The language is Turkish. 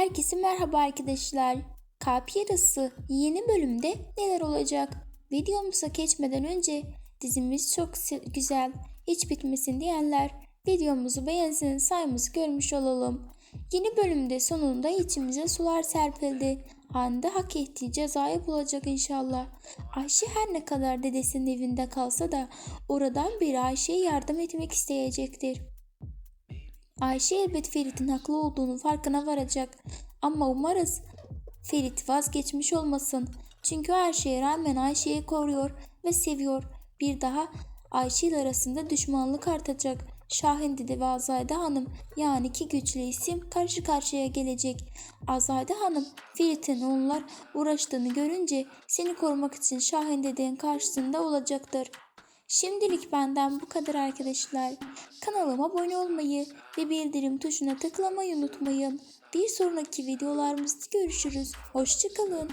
Herkese merhaba arkadaşlar. Kalp Yarası yeni bölümde neler olacak? Videomuza geçmeden önce dizimiz çok güzel, hiç bitmesin diyenler videomuzu beğensin sayımızı görmüş olalım. Yeni bölümde sonunda içimize sular serpildi. Hande hak ettiği cezayı bulacak inşallah. Ayşe her ne kadar dedesinin evinde kalsa da oradan biri Ayşe'ye yardım etmek isteyecektir. Ayşe elbet Ferit'in haklı olduğunu farkına varacak. Ama umarız Ferit vazgeçmiş olmasın. Çünkü her şeye rağmen Ayşe'yi koruyor ve seviyor. Bir daha Ayşe ile arasında düşmanlık artacak. Şahin Dede ve Azade Hanım yani iki güçlü isim karşı karşıya gelecek. Azade Hanım Ferit'in onlar uğraştığını görünce seni korumak için Şahin Dede'nin karşısında olacaktır. Şimdilik benden bu kadar arkadaşlar. Kanalıma abone olmayı ve bildirim tuşuna tıklamayı unutmayın. Bir sonraki videolarımızda görüşürüz. Hoşçakalın.